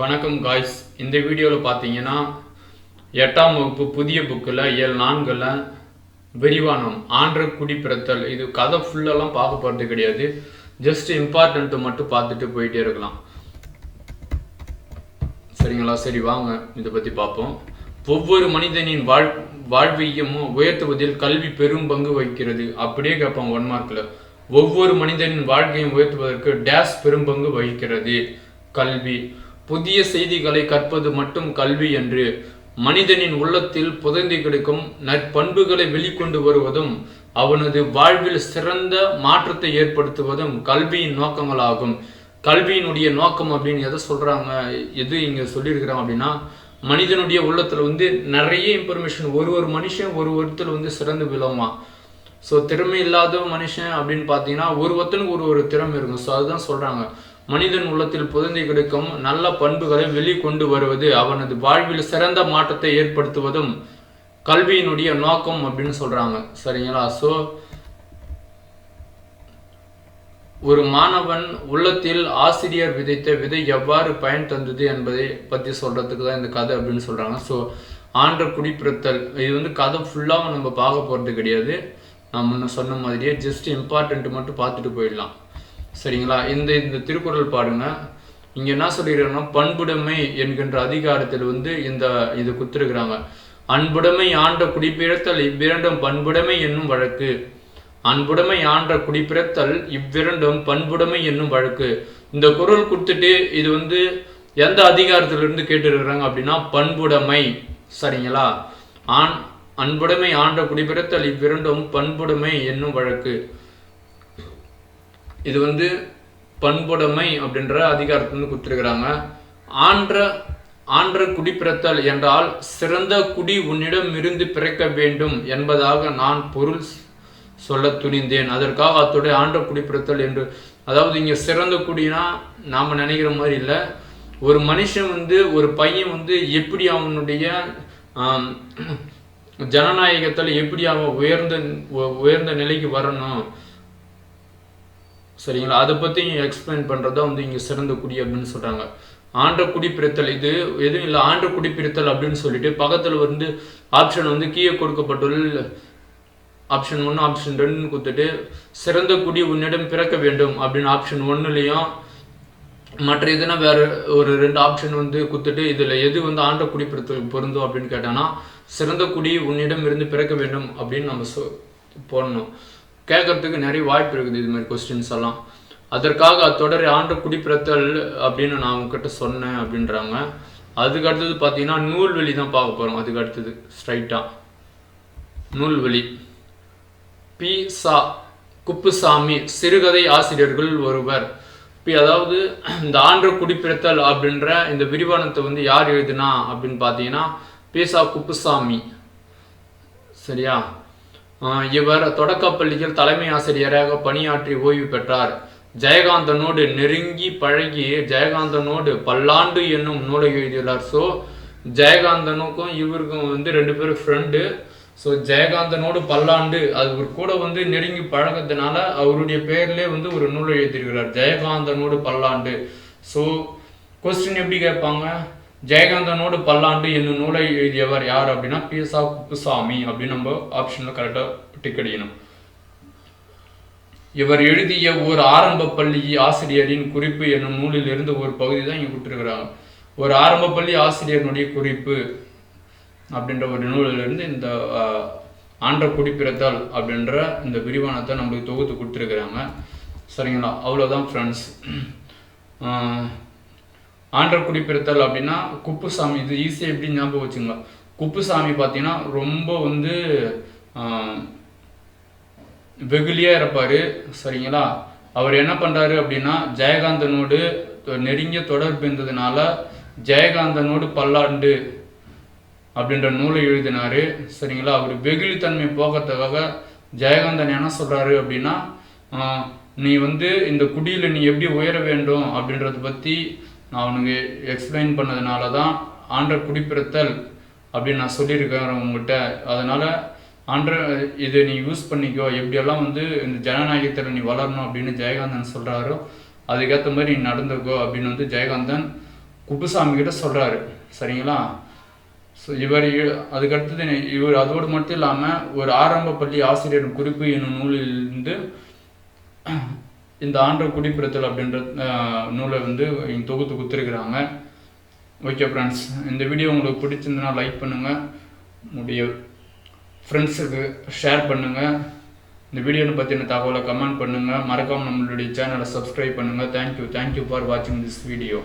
வணக்கம் காய்ஸ் இந்த வீடியோவில் பார்த்தீங்கன்னா எட்டாம் வகுப்பு புதிய புக்கில் ஏழு நான்கில் விரிவானம் ஆன்ற குடிப்பிறத்தல். இது கதை ஃபுல்லெல்லாம் பார்க்க போகிறது கிடையாது. ஜஸ்ட் இம்பார்ட்டண்ட்டு மட்டும் பார்த்துட்டு போயிட்டே இருக்கலாம். சரிங்களா? சரி வாங்க. இதை பற்றி பார்ப்போம். ஒவ்வொரு மனிதனின் வாழ் வாழ்வையும் உயர்த்துவதில் கல்வி பெரும் பங்கு வகிக்கிறது. அப்படியே கேட்பாங்க ஒன் மார்க்கில் ஒவ்வொரு மனிதனின் வாழ்க்கையும் உயர்த்துவதற்கு டேஸ் பெரும் பங்கு வகிக்கிறது. கல்வி. புதிய செய்திகளை கற்பது மட்டும் கல்வி என்று. மனிதனின் உள்ளத்தில் புதைந்து கிடக்கும் நற்பண்புகளை வெளிக்கொண்டு வருவதும் அவனது வாழ்வில் சிறந்த மாற்றத்தை ஏற்படுத்துவதும் கல்வியின் நோக்கங்களாகும். கல்வியினுடைய நோக்கம் அப்படின்னு எதை சொல்றாங்க? எது இங்க சொல்லியிருக்கிறாங்க அப்படின்னா மனிதனுடைய உள்ளத்துல வந்து நிறைய இன்ஃபர்மேஷன் ஒரு ஒரு மனுஷன் ஒரு ஒருத்தர் வந்து சிறந்து விழுவான் ஸோ திறமை இல்லாத மனுஷன் அப்படின்னு பார்த்தீங்கன்னா ஒரு ஒருத்தனுக்கு ஒரு ஒரு திறமை இருக்கும். ஸோ அதுதான் சொல்றாங்க. மனிதன் உள்ளத்தில் புதந்தி கிடக்கும் நல்ல பண்புகளை வெளிக்கொண்டு வருவது அவனது வாழ்வில் சிறந்த மாற்றத்தை ஏற்படுத்துவதும் கல்வியினுடைய நோக்கம் அப்படின்னு சொல்றாங்க. சரிங்களா? ஸோ ஒரு மாணவன் உள்ளத்தில் ஆசிரியர் விதைத்த விதை எவ்வாறு பயன் தந்தது என்பதை பற்றி சொல்றதுக்கு தான் இந்த கதை அப்படின்னு சொல்றாங்க. ஸோ ஆன்ற குடிப்பிறத்தல் இது வந்து கதை ஃபுல்லாக நம்ம பார்க்க போகிறது கிடையாது. நான் முன்ன சொன்ன மாதிரியே ஜஸ்ட் இம்பார்ட்டன்ட் மட்டும் பார்த்துட்டு போயிடலாம். சரிங்களா? இந்த இந்த திருக்குறள் பாருங்க. இங்க என்ன சொல்லிடுறாங்கன்னா பண்புடைமை என்கின்ற அதிகாரத்தில் வந்து இந்த இது கொடுத்துருக்குறாங்க. அன்புடைமை ஆண்ட குடிப்பிறத்தல் இவ்விரண்டும் பண்புடைமை என்னும் வழக்கு. அன்புடைமை ஆண்ட குடிப்பிறத்தல் இவ்விரண்டும் பண்புடைமை என்னும் வழக்கு. இந்த குரல் கொடுத்துட்டு இது வந்து எந்த அதிகாரத்திலிருந்து கேட்டுருக்குறாங்க அப்படின்னா பண்புடைமை. சரிங்களா? ஆண் அன்புடைமை ஆண்ட குடிப்பிறத்தல் இவ்விரண்டும் பண்புடைமை என்னும் வழக்கு. இது வந்து பண்புடைமை அப்படின்ற அதிகாரத்திலிருந்து கொடுத்துருக்குறாங்க. ஆன்ற ஆன்ற குடிப்பிறத்தல் என்றால் சிறந்த குடி உன்னிடம் இருந்து பிறக்க வேண்டும் என்பதாக நான் பொருள் சொல்ல துணிந்தேன். அதற்காக அத்துடைய ஆண்ட குடிப்பிறத்தல் என்று அதாவது இங்கே சிறந்த குடினா நாம் நினைக்கிற மாதிரி இல்லை. ஒரு மனுஷன் வந்து ஒரு பையன் வந்து எப்படி அவனுடைய ஜனநாயகத்தில் எப்படி அவன் உயர்ந்த உயர்ந்த நிலைக்கு வரணும்? சரிங்களா அதை பற்றி எக்ஸ்பிளைன் பண்ணுறது தான் வந்து இங்கே சிறந்த குடி அப்படின்னு சொல்கிறாங்க ஆண்ட குடிப்பிரித்தல் இது எதுவும் இல்லை ஆண்ட குடிப்பிரித்தல் அப்படின்னு சொல்லிட்டு பக்கத்தில் வந்து ஆப்ஷன் வந்து கீழே கொடுக்கப்பட்டுள்ள ஆப்ஷன் ஒன்று ஆப்ஷன் ரெண்டுன்னு கொடுத்துட்டு சிறந்த குடி உன்னிடம் பிறக்க வேண்டும் அப்படின்னு ஆப்ஷன் ஒன்றுலேயும் மற்ற இதுனா வேற ஒரு ரெண்டு ஆப்ஷன் வந்து கொடுத்துட்டு இதில் எது வந்து ஆண்ட குடிப்பிறத்தலுக்கு பொருந்தும் அப்படின்னு கேட்டானா சிறந்த குடி உன்னிடம் இருந்து பிறக்க வேண்டும் அப்படின்னு நம்ம சொ போடணும். கேட்கறதுக்கு நிறைய வாய்ப்பு இருக்குது இது மாதிரி கொஸ்டின்ஸ் எல்லாம். அதற்காக அத்தொடர் ஆண்ட குடிப்பிறத்தல் அப்படின்னு நான் உங்ககிட்ட சொன்னேன் அப்படின்றாங்க. அதுக்கு அடுத்தது பார்த்தீங்கன்னா நூல்வெளி தான் பார்க்க போகிறோம் அதுக்கு அடுத்தது ஸ்ட்ரைட்டாக நூல்வெளி பி. சா. குப்புசாமி சிறுகதை ஆசிரியர்கள் ஒருவர். இப்போ அதாவது இந்த ஆண்ட குடிப்பிறத்தல் அப்படின்ற இந்த விரிவானத்தை வந்து யார் எழுதுனா அப்படின்னு பார்த்தீங்கன்னா பி. சா. குப்புசாமி. சரியா? இவர் தொடக்கப்பள்ளியில் தலைமை ஆசிரியராக பணியாற்றி ஓய்வு பெற்றார். ஜெயகாந்தனோடு நெருங்கி பழகி ஜெயகாந்தனோடு பல்லாண்டு என்னும் நூலை எழுதியுள்ளார். ஸோ ஜெயகாந்தனுக்கும் இவருக்கும் வந்து ரெண்டு பேரும் ஃப்ரெண்டு ஸோ ஜெயகாந்தனோடு பல்லாண்டு அது ஒரு கூட வந்து நெருங்கி பழகிறதுனால அவருடைய பேர்லேயே வந்து ஒரு நூலை எழுதியிருக்கிறார். ஜெயகாந்தனோடு பல்லாண்டு. ஸோ கொஸ்டின் எப்படி கேட்பாங்க? ஜெயகாந்தனோடு பல்லாண்டு என்னும் நூலை எழுதியவர் யார் அப்படின்னா பி எஸ் ஆ குப்புசாமி அப்படின்னு நம்ம ஆப்ஷனில் கரெக்டாக டிக் அடிக்கணும் இவர் எழுதிய ஒரு ஆரம்ப பள்ளி ஆசிரியரின் குறிப்பு என்னும் நூலில் இருந்து ஒரு பகுதி தான் இங்க கொடுத்துருக்குறாங்க. ஒரு ஆரம்ப பள்ளி ஆசிரியரினுடைய குறிப்பு அப்படின்ற ஒரு நூலிலிருந்து இந்த ஆண்ட குடிப்பிறத்தல் அப்படின்ற இந்த விரிவானத்தை நம்மளுக்கு தொகுத்து கொடுத்துருக்குறாங்க. சரிங்களா? அவ்வளோதான் ஃப்ரெண்ட்ஸ் ஆண்டர் குடிப்பிறத்தல் அப்படின்னா குப்புசாமி இது ஈஸியாக எப்படி ஞாபகம் வச்சுங்களா? குப்புசாமி பார்த்தீங்கன்னா ரொம்ப வந்து வெகுலியாக இருப்பார். சரிங்களா? அவர் என்ன பண்ணுறாரு அப்படின்னா ஜெயகாந்தனோடு நெருங்கிய தொடர்பு இருந்ததுனால ஜெயகாந்தனோடு பல்லாண்டு அப்படின்ற நூலை எழுதினார். சரிங்களா? அவர் வெகுளித்தன்மை போகிறதுக்காக ஜெயகாந்தன் என்ன சொல்கிறாரு அப்படின்னா நீ வந்து இந்த குடியில் நீ எப்படி உயர வேண்டும் அப்படின்றத பற்றி நான் அவனுக்கு எக்ஸ்பிளைன் பண்ணதுனால தான் ஆண்ட குடிப்பிறத்தல் அப்படின்னு நான் சொல்லியிருக்கேன் உங்கள்கிட்ட அதனால் ஆண்ட இதை நீ யூஸ் பண்ணிக்கோ. எப்படியெல்லாம் வந்து இந்த ஜனநாயகத்தில் நீ வளரணும் அப்படின்னு ஜெயகாந்தன் சொல்கிறாரோ அதுக்கேற்ற மாதிரி நீ நடந்துக்கோ அப்படின்னு வந்து ஜெயகாந்தன் குப்புசாமி கிட்ட சொல்கிறாரு சரிங்களா? ஸோ இவர் அதுக்கடுத்தது இவர் அதோடு மட்டும் இல்லாமல் ஒரு ஆரம்ப பள்ளி ஆசிரியர் குறிப்பு என்னும் நூலிலிருந்து இந்த ஆண்ட குடிப்பிறத்தல் அப்படின்ற நூலை வந்து இங்கே தொகுத்து கொடுத்துருக்குறாங்க. ஓகே ஃப்ரெண்ட்ஸ் இந்த வீடியோ உங்களுக்கு பிடிச்சிருந்தனா லைக் பண்ணுங்கள் உங்களுடைய ஃப்ரெண்ட்ஸுக்கு ஷேர் பண்ணுங்கள் இந்த வீடியோன்னு பற்றின தகவலை கமெண்ட் பண்ணுங்கள் மறக்காமல் நம்மளுடைய சேனலை சப்ஸ்கிரைப் பண்ணுங்கள் thank you thank you for வாட்சிங் திஸ் வீடியோ